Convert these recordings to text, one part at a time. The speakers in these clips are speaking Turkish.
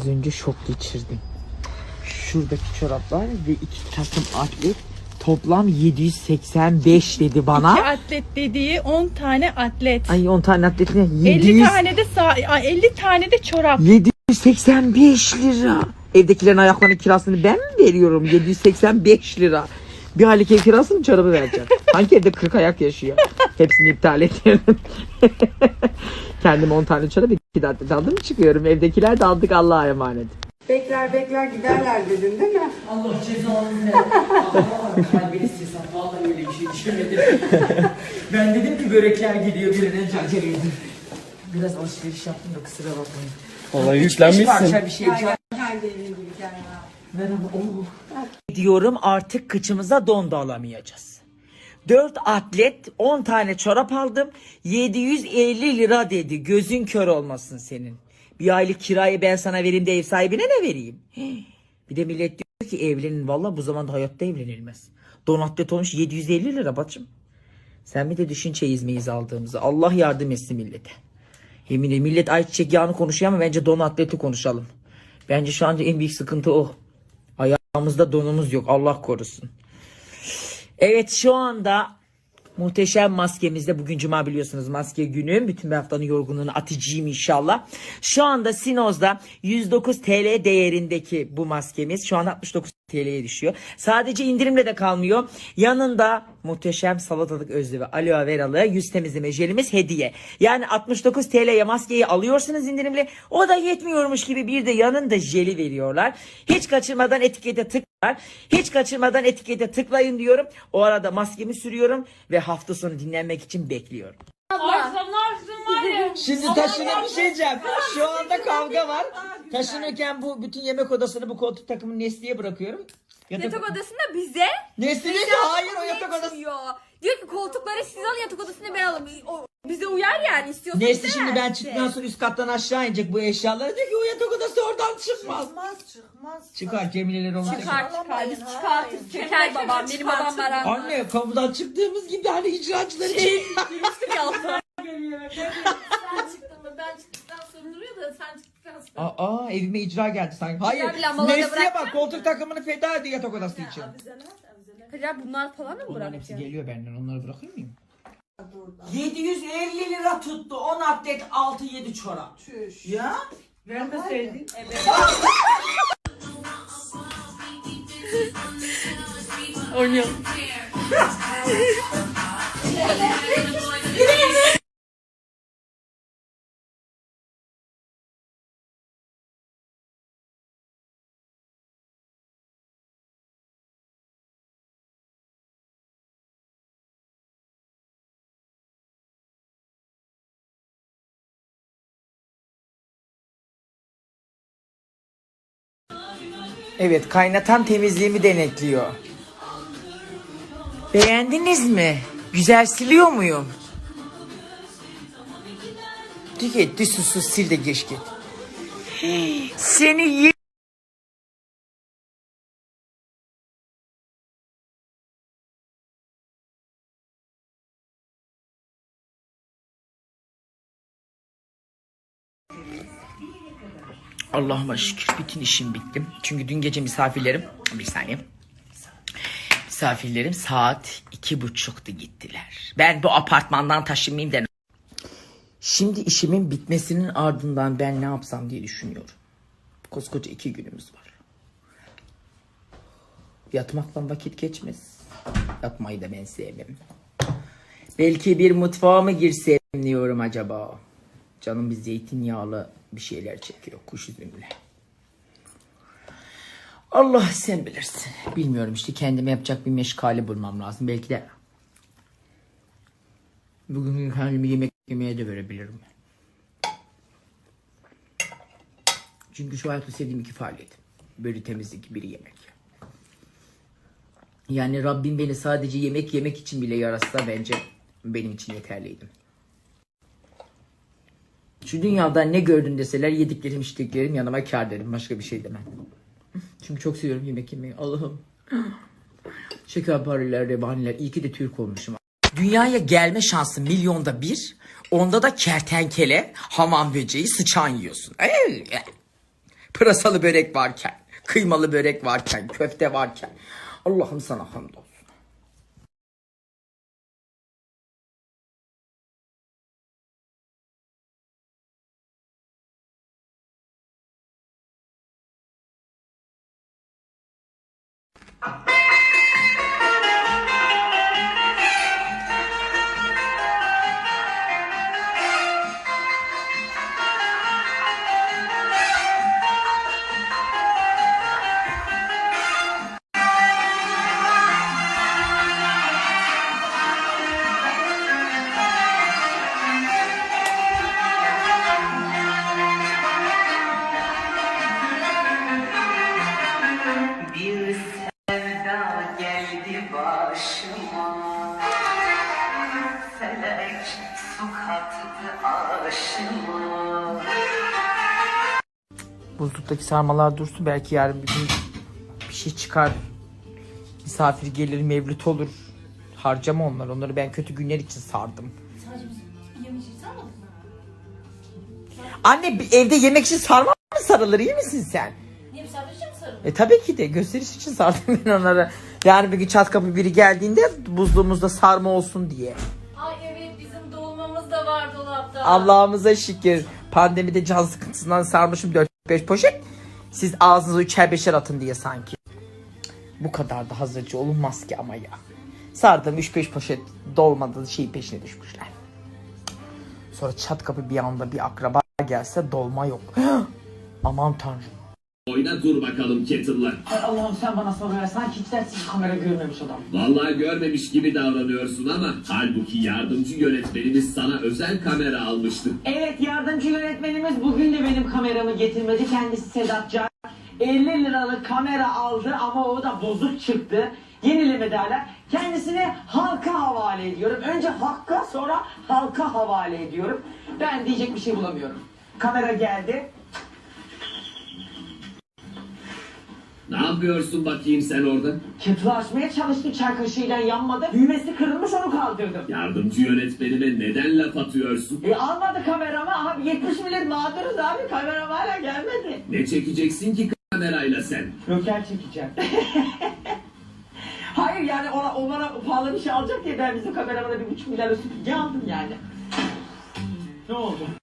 Az önce şok geçirdim. Şuradaki çoraplar ve iki takım atlet toplam 785 dedi bana. İki atlet dediği 10 tane atlet. Ay 10 tane atletine 50 700, tane de sağ, ay, 50 tane de çorap. 785 lira. Evdekilerin ayaklarının kirasını ben mi veriyorum? 785 lira. Bir aylık ev kirasını çorabı vereceğim. Hangi evde 40 ayak yaşıyor? Hepsini iptal ediyorum. Kendim 10 tane çorap iki de atlet aldım çıkıyorum. Evdekiler de aldık Allah'a emanet. Bekler bekler giderler dedin değil mi? Allah cezanı ver. Kalbini silsem vallahi öyle bir şey düşünmedim. ben dedim ki börekler geliyor bir an önce aceleydim. Biraz alışveriş yaptım da kusura bakmayın. Vallahi Beş yüklenmişsin. parça bir şey. Kendi evin gibi kendine. Merhaba. Oo. Diyorum artık kıçımıza don da alamayacağız. 4 atlet 10 tane çorap aldım. 750 lira dedi. Gözün kör olmasın senin. Bir aylık kirayı ben sana vereyim de ev sahibine ne vereyim? Bir de millet diyor ki evlenin. Valla bu zamanda hayatta evlenilmez. Don atlet olmuş 750 lira bacım. Sen bir de düşün çeyiz meyiz aldığımızı. Allah yardım etsin millete. Yemin ederim millet ayçiçek yağını konuşuyor ama bence don atleti konuşalım. Bence şu anda en büyük sıkıntı o. Ayağımızda donumuz yok. Allah korusun. Evet şu anda muhteşem maskemizde bugün cuma biliyorsunuz maske günü. Bütün bir haftanın yorgunluğunu atacağım inşallah. Şu anda Sinoz'da 109 TL değerindeki bu maskemiz şu an 69 TL'ye düşüyor. Sadece indirimle de kalmıyor. Yanında muhteşem salatalık özlü ve aloe veralı yüz temizleme jelimiz hediye. Yani 69 TL'ye maskeyi alıyorsunuz indirimli. O da yetmiyormuş gibi bir de yanında jeli veriyorlar. Hiç kaçırmadan etikete tıklar. Hiç kaçırmadan etikete tıklayın diyorum. O arada maskemi sürüyorum ve hafta sonu dinlenmek için bekliyorum. Şimdi taşınıp bir şey diyeceğim. Şu anda kavga var. Taşınırken bu bütün yemek odasını bu koltuk takımını Nesli'ye bırakıyorum. Yatak odasında bize Nesli diyor ki hayır o yatak odası. yetmiyor. Diyor ki koltukları siz alın yatak odasını ben alayım. O, bize uyar yani istiyorsanız Nesli değil şimdi ben çıktıktan sonra üst kattan aşağı inecek bu eşyaları diyor ki o yatak odası oradan çıkmaz. Çıkmaz çıkmaz. Çıkar Cemile'ler olacak. Çıkar çıkar biz hayır. çıkartırız. Çeker babam benim babam var anne. Anne kapıdan çıktığımız gibi hani icraçları Şey, Gülüştük ya. Sen çıktın mı? Ben çıktıktan sonra duruyor da sen çıktıktan sonra. Aa evime icra geldi sanki. Hayır. Lambalarda Nesli'ye bak koltuk takımını feda ediyor yatak odası için. Acaba bunlar falan mı Onların hepsi bırakacağız? geliyor benden onları bırakır mıyım? 750 lira tuttu 10 atlet 6-7 çorap. Çüş. Ya? Vermeseydin. Oynayalım. Evet kaynatan temizliğimi denetliyor. Beğendiniz mi? Güzel siliyor muyum? Dik et, sus sus sil de geç git. Seni Allah'ıma şükür bütün işim bittim. Çünkü dün gece misafirlerim... Bir saniye. Misafirlerim saat iki buçuktu gittiler. Ben bu apartmandan taşınmayayım da... Şimdi işimin bitmesinin ardından ben ne yapsam diye düşünüyorum. Koskoca iki günümüz var. Yatmaktan vakit geçmez. Yatmayı da ben sevmem. Belki bir mutfağa mı girsem diyorum acaba. Canım bir zeytinyağlı bir şeyler çekiyor kuş üzümlü. Allah sen bilirsin. Bilmiyorum işte kendime yapacak bir meşgale bulmam lazım. Belki de bugün kendimi yemek yemeye de verebilirim. Çünkü şu hayatta sevdiğim iki faaliyet. Biri temizlik, biri yemek. Yani Rabbim beni sadece yemek yemek için bile yaratsa bence benim için yeterliydim. Şu dünyada ne gördün deseler yediklerim içtiklerim yanıma kar derim. Başka bir şey demem. Çünkü çok seviyorum yemek yemeyi. Allah'ım. Şekerpareler, revaniler. İyi ki de Türk olmuşum. Dünyaya gelme şansı milyonda bir. Onda da kertenkele, hamam böceği, sıçan yiyorsun. Pırasalı börek varken, kıymalı börek varken, köfte varken. Allah'ım sana hamdolsun. Buzluktaki sarmalar dursun belki yarın bir gün bir şey çıkar. Misafir gelir mevlüt olur. Harcama onlar. Onları ben kötü günler için sardım. Anne bir evde yemek için sarma mı sarılır iyi misin sen? Niye misafir için mi sarılır? E tabii ki de gösteriş için sardım ben onları. Yani bir gün çat kapı biri geldiğinde buzluğumuzda sarma olsun diye. Allah'ımıza şükür. Pandemide can sıkıntısından sarmışım 4-5 poşet. Siz ağzınıza üçer beşer atın diye sanki. Bu kadar da hazırcı olunmaz ki ama ya. Sardım 3-5 poşet dolmadı şey peşine düşmüşler. Sonra çat kapı bir anda bir akraba gelse dolma yok. Aman tanrım. Oyna dur bakalım Kettle'la. Ay Allah'ım sen bana sabır ver. Sanki hiç dersiz kamera görmemiş adam. Vallahi görmemiş gibi davranıyorsun ama halbuki yardımcı yönetmenimiz sana özel kamera almıştı. Evet yardımcı yönetmenimiz bugün de benim kameramı getirmedi. Kendisi Sedat Can. 50 liralık kamera aldı ama o da bozuk çıktı. Yenileme derler. Kendisini halka havale ediyorum. Önce hakka sonra halka havale ediyorum. Ben diyecek bir şey bulamıyorum. Kamera geldi. Ne yapıyorsun bakayım sen orada? Kettle'ı açmaya çalıştım çay kaşığıyla yanmadı. Düğmesi kırılmış onu kaldırdım. Yardımcı yönetmenime neden laf atıyorsun? E almadı kameramı. Abi 70 milyon mağduruz abi. Kameram hala gelmedi. Ne çekeceksin ki kamerayla sen? Joker çekeceğim. Hayır yani ona, o bana pahalı bir şey alacak diye ben bizim kameramana bir buçuk milyar süpürge aldım yani. Ne oldu?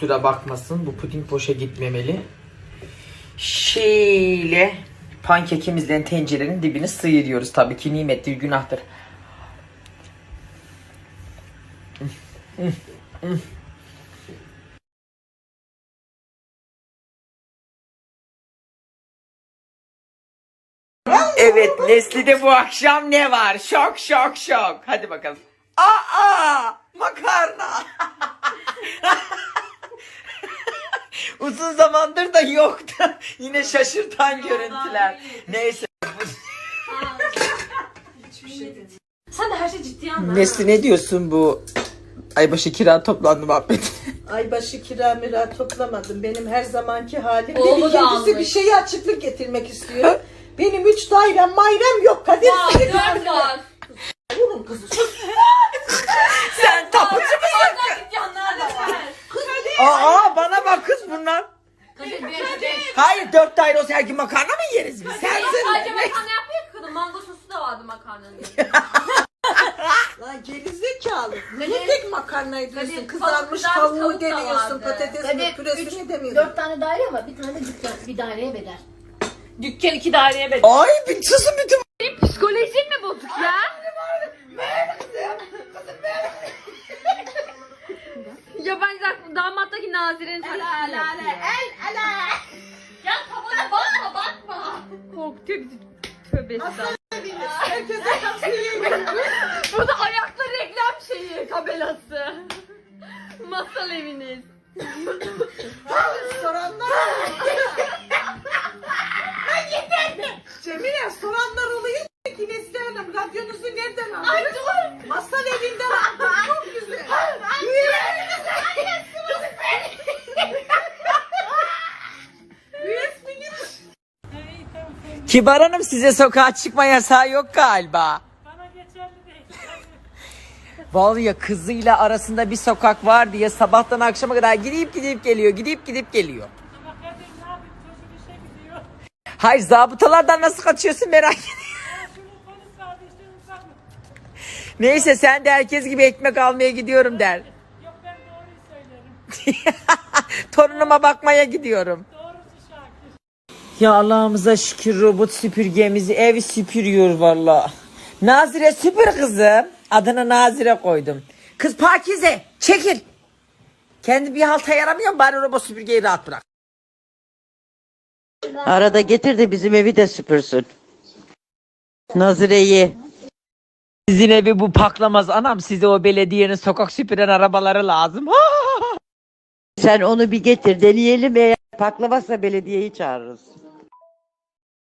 Kusura bakmasın bu puding boşa gitmemeli. Şöyle pankekimizle tencerenin dibini sıyırıyoruz. Tabii ki nimettir günahtır. Evet Nesli'de bu akşam ne var? Şok şok şok. Hadi bakalım. Aa makarna. Uzun zamandır da yoktu. Yine şaşırtan görüntüler. Neyse. Sen de her şeyi ciddiye alma. Nesli ne diyorsun bu aybaşı kira toplandı muhabbet? Aybaşı kira mira toplamadım. Benim her zamanki halim. Oğlu Bir da kendisi almış. bir şeye açıklık getirmek istiyor. Benim üç dairem mayrem yok. Kadir Var, seni dört var. vurun kızı. Sen tapucu musun? Orada dükkanlar da var. Aa bana bak kız bunlar. Kadir bir beş. Hayır dört daire olsa her gün makarna mı yeriz biz? Sensin. Sadece makarna yapıyor ki kadın. Mango sosu da vardı makarnanın. Lan gerizekalı. Niye tek makarnayı diyorsun? Kadir, Kızarmış tavuk- tavuğu tavuk da deniyorsun. vardı. Patates Kadir, püresini üç, demiyorsun. dört tane daire ama bir tane de dükkan bir daireye bedel. Dükkan iki daireye bedel. Ay bir susun bütün. Psikolojin mi bozuk ya? Yabancı damattaki Nazire'nin taklidini yapıyor. El ele. Ya kafana bakma bakma. Korkutuyor bizi. Tövbe estağfurullah. Herkese tavsiye ediyorum. Burada ayakta reklam şeyi. Amerika belası. Masal eviniz. Soranlar Cemile soranlar oluyor ki Nesli Hanım radyonuzu nereden aldınız? Masal evinden aldım çok güzel. USB'nin Kibar Hanım size sokağa çıkma yasağı yok galiba. Bana geçerli değil. Vallahi ya kızıyla arasında bir sokak var diye sabahtan akşama kadar gidip gidip geliyor, gidip gidip geliyor. Ama kadın ne yapayım çocuk işe gidiyor. Hayır zabıtalardan nasıl kaçıyorsun merak ediyorum. Polis? Neyse sen de herkes gibi ekmek almaya gidiyorum der. Yok ben doğruyu söylerim. Torunuma bakmaya gidiyorum. Şakir. Ya Allah'ımıza şükür robot süpürgemizi evi süpürüyor valla. Nazire süpür kızım. Adını Nazire koydum. Kız Pakize çekil. Kendi bir halta yaramıyor bari robot süpürgeyi rahat bırak. Arada getir de bizim evi de süpürsün. Nazire'yi. Sizin evi bu paklamaz anam size o belediyenin sokak süpüren arabaları lazım. Sen onu bir getir deneyelim eğer paklamazsa belediyeyi çağırırız.